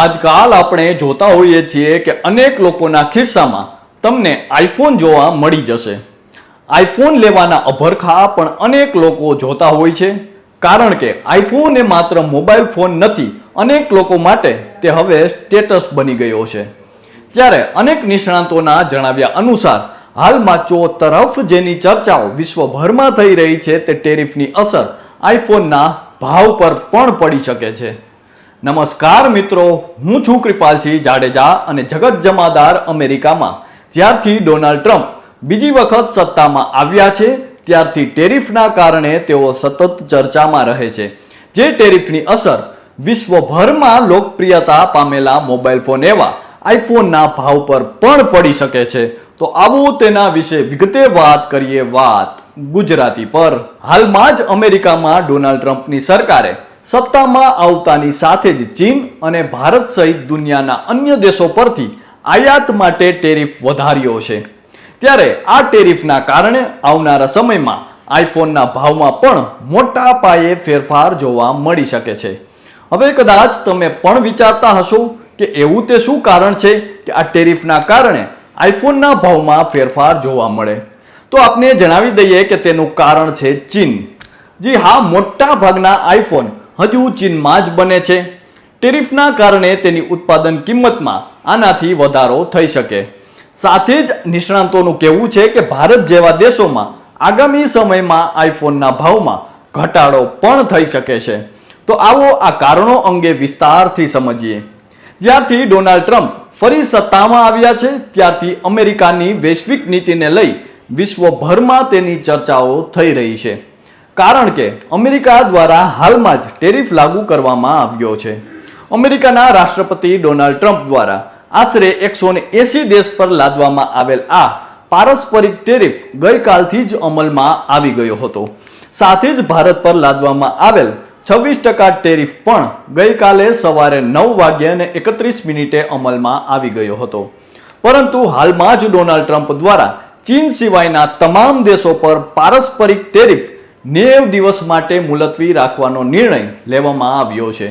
આજકાલ આપણે જોતા હોઈએ છીએ કે અનેક લોકોના ખિસ્સામાં તમને આઈફોન જોવા મળી જશે. આઈફોન લેવાના અભરખા પણ અનેક લોકો જોતા હોય છે, કારણ કે આઈફોન એ માત્ર મોબાઈલ ફોન નથી, અનેક લોકો માટે તે હવે સ્ટેટસ બની ગયો છે. ત્યારે અનેક નિષ્ણાંતોના જણાવ્યા અનુસાર, હાલમાં ચો તરફ જેની ચર્ચાઓ વિશ્વભરમાં થઈ રહી છે, તે ટેરિફની અસર આઈફોનના ભાવ પર પણ પડી શકે છે. નમસ્કાર મિત્રો, હું છું કૃપાલસિંહ જાડેજા અને જગત જમાદાર અમેરિકામાં. જ્યારથી ડોનાલ્ડ ટ્રમ્પ બીજી વખત સત્તામાં આવ્યા છે, ત્યારથી ટેરિફના કારણે તેઓ સતત ચર્ચામાં રહે છે. જે ટેરિફની અસર વિશ્વભરમાં લોકપ્રિયતા પામેલા મોબાઈલ ફોન એવા આઈફોનના ભાવ પર પણ પડી શકે છે. તો આવું તેના વિશે વિગતે વાત કરીએ વાત ગુજરાતી પર. હાલમાં જ અમેરિકામાં ડોનાલ્ડ ટ્રમ્પની સરકારે સત્તામાં આવતાની સાથે જ ચીન અને ભારત સહિત દુનિયાના અન્ય દેશો પરથી આયાત માટે ટેરિફ વધાર્યો છે. ત્યારે આ ટેરિફના કારણે આવનારા સમયમાં આઈફોનના ભાવમાં પણ મોટા પાયે ફેરફાર જોવા મળી શકે છે. હવે કદાચ તમે પણ વિચારતા હશો કે એવું તે શું કારણ છે કે આ ટેરિફના કારણે આઈફોનના ભાવમાં ફેરફાર જોવા મળે? તો આપને જણાવી દઈએ કે તેનું કારણ છે ચીન. જી હા, મોટા ભાગના આઈફોન હજુ ચીનમાં જ બને છે. ટેરિફના કારણે તેની ઉત્પાદન કિંમતમાં આનાથી વધારો થઈ શકે. સાથે જ નિષ્ણાંતોનું કહેવું છે કે ભારત જેવા દેશોમાં આગામી સમયમાં આઈફોનના ભાવમાં ઘટાડો પણ થઈ શકે છે. તો આવો આ કારણો અંગે વિસ્તારથી સમજીએ. જ્યારથી ડોનાલ્ડ ટ્રમ્પ ફરી સત્તામાં આવ્યા છે, ત્યારથી અમેરિકાની વૈશ્વિક નીતિને લઈ વિશ્વભરમાં તેની ચર્ચાઓ થઈ રહી છે. કારણ કે અમેરિકા દ્વારા હાલમાં જ ટેરિફ લાગુ કરવામાં આવ્યો છે. અમેરિકાના રાષ્ટ્રપતિ ડોનાલ્ડ ટ્રમ્પ દ્વારા આશરે એકસો એસી દેશ પર લાદવામાં આવેલ આ પારસ્પરિક ટેરિફ ગઈકાલથી જ અમલમાં આવી ગયો હતો. સાથે જ ભારત પર લાદવામાં આવેલ છવ્વીસ ટકા ટેરિફ પણ ગઈકાલે સવારે નવ વાગ્યે અને એકત્રીસ મિનિટે અમલમાં આવી ગયો હતો. પરંતુ હાલમાં જ ડોનાલ્ડ ટ્રમ્પ દ્વારા ચીન સિવાયના તમામ દેશો પર પારસ્પરિક ટેરિફ નેવ દિવસ માટે મુલતવી રાખવાનો નિર્ણય લેવામાં આવ્યો છે.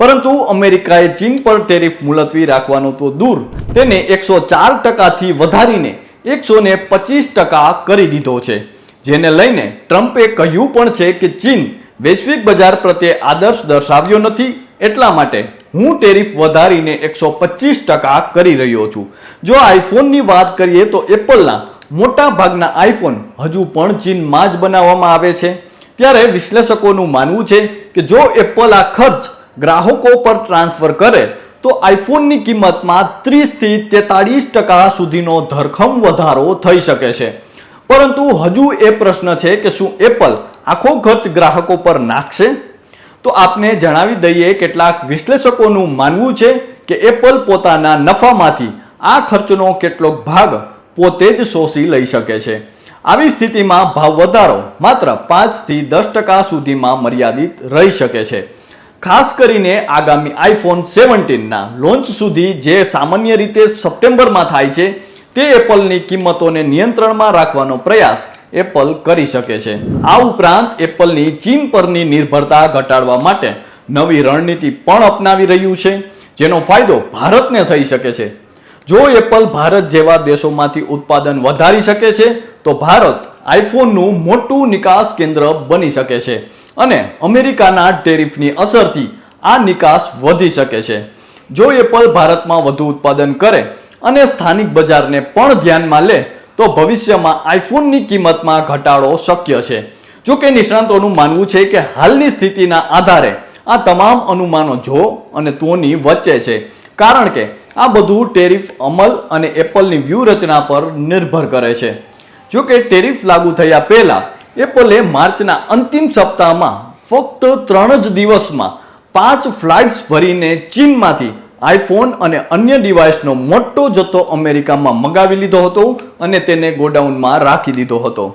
પરંતુ અમેરિકાએ ચીન પર ટેરિફ મુલતવી રાખવાનું તો દૂર, તેને એકસો ચાર ટકાથી વધારીને એકસો ને પચીસ ટકા કરી દીધો છે. જેને લઈને ટ્રમ્પે કહ્યું પણ છે કે ચીન વૈશ્વિક બજાર પ્રત્યે આદર્શ દર્શાવ્યો નથી, એટલા માટે હું ટેરિફ વધારીને એકસો પચીસ ટકા કરી રહ્યો છું. જો આઈફોનની વાત કરીએ તો એપલના મોટા ભાગના આઈફોન હજુ પણ ચીનમાં જ બનાવવામાં આવે છે. ત્યારે વિશ્લેષકોનું માનવું છે કે જો એપલ આ ખર્ચ ગ્રાહકો પર ટ્રાન્સફર કરે, તો આઈફોનની કિંમતમાં ત્રીસથી તેતાળીસ ટકા સુધીનો ધરખમ વધારો થઈ શકે છે. પરંતુ હજુ એ પ્રશ્ન છે કે શું એપલ આખો ખર્ચ ગ્રાહકો પર નાખશે? તો આપને જણાવી દઈએ કેટલાક વિશ્લેષકોનું માનવું છે કે એપલ પોતાના નફામાંથી આ ખર્ચનો કેટલોક ભાગ પોતે જ શોષી લઈ શકે છે. આવી સ્થિતિમાં ભાવ વધારો માત્ર પાંચથી દસ ટકા સુધીમાં મર્યાદિત રહી શકે છે. ખાસ કરીને આગામી આઈફોન સેવન્ટીનના લોન્ચ સુધી જે સામાન્ય રીતે સપ્ટેમ્બરમાં થાય છે, તે એપલની કિંમતોને નિયંત્રણમાં રાખવાનો પ્રયાસ એપલ કરી શકે છે. આ ઉપરાંત એપલની ચીન પરની નિર્ભરતા ઘટાડવા માટે નવી રણનીતિ પણ અપનાવી રહ્યું છે, જેનો ફાયદો ભારતને થઈ શકે છે. જો એપલ ભારત જેવા દેશોમાંથી ઉત્પાદન વધારી શકે છે, તો ભારત આઈફોનનું મોટું નિકાસ કેન્દ્ર બની શકે છે અને અમેરિકાના ટેરિફની અસરથી આ નિકાસ વધી શકે છે. જો એપલ ભારતમાં વધુ ઉત્પાદન કરે અને સ્થાનિક બજારને પણ ધ્યાનમાં લે, તો ભવિષ્યમાં આઈફોનની કિંમતમાં ઘટાડો શક્ય છે. જો કે નિષ્ણાંતોનું માનવું છે કે હાલની સ્થિતિના આધારે આ તમામ અનુમાનો જો અને તોની વચ્ચે છે. કારણ કે આ બધું ટેરિફ અમલ અને એપલની વ્યૂહરચના પર નિર્ભર કરે છે. જો કે ટેરિફ લાગુ થયા પહેલાં, એપલે માર્ચના અંતિમ સપ્તાહમાં ફક્ત ત્રણ જ દિવસમાં પાંચ ફ્લાઇટ્સ ભરીને ચીનમાંથી આઈફોન અને અન્ય ડિવાઇસનો મોટો જથ્થો અમેરિકામાં મગાવી લીધો હતો અને તેને ગોડાઉનમાં રાખી દીધો હતો.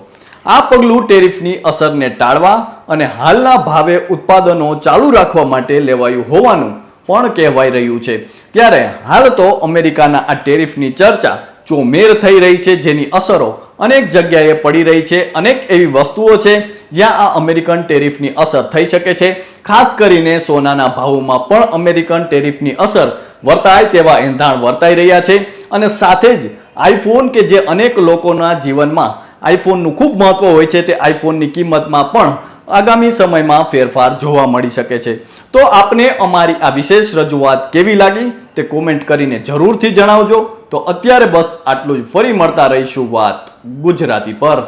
આ પગલું ટેરિફની અસરને ટાળવા અને હાલના ભાવે ઉત્પાદનો ચાલુ રાખવા માટે લેવાયું હોવાનું પણ કહેવાઈ રહ્યું છે. ત્યારે હાલ તો અમેરિકાના આ ટેરિફની ચર્ચા ચોમેર થઈ રહી છે, જેની અસરો અનેક જગ્યાએ પડી રહી છે, અનેક એવી વસ્તુઓ છે જ્યાં આ અમેરિકન ટેરિફની અસર થઈ શકે છે. ખાસ કરીને સોનાના ભાવોમાં પણ અમેરિકન ટેરિફની અસર વર્તાય તેવા એંધાણ વર્તાઈ રહ્યા છે અને સાથે જ આઈફોન કે જે અનેક લોકોના જીવનમાં આઈફોનનું ખૂબ મહત્વ હોય છે, તે આઈફોનની કિંમતમાં પણ આગામી સમયમાં ફેરફાર જોવા મળી શકે છે. તો આપને અમારી આ વિશેષ રજૂઆત કેવી લાગી તે કોમેન્ટ કરીને જરૂરથી જણાવજો. તો અત્યારે બસ આટલું જ. ફરી મળતા રહીશું વાત ગુજરાતી પર.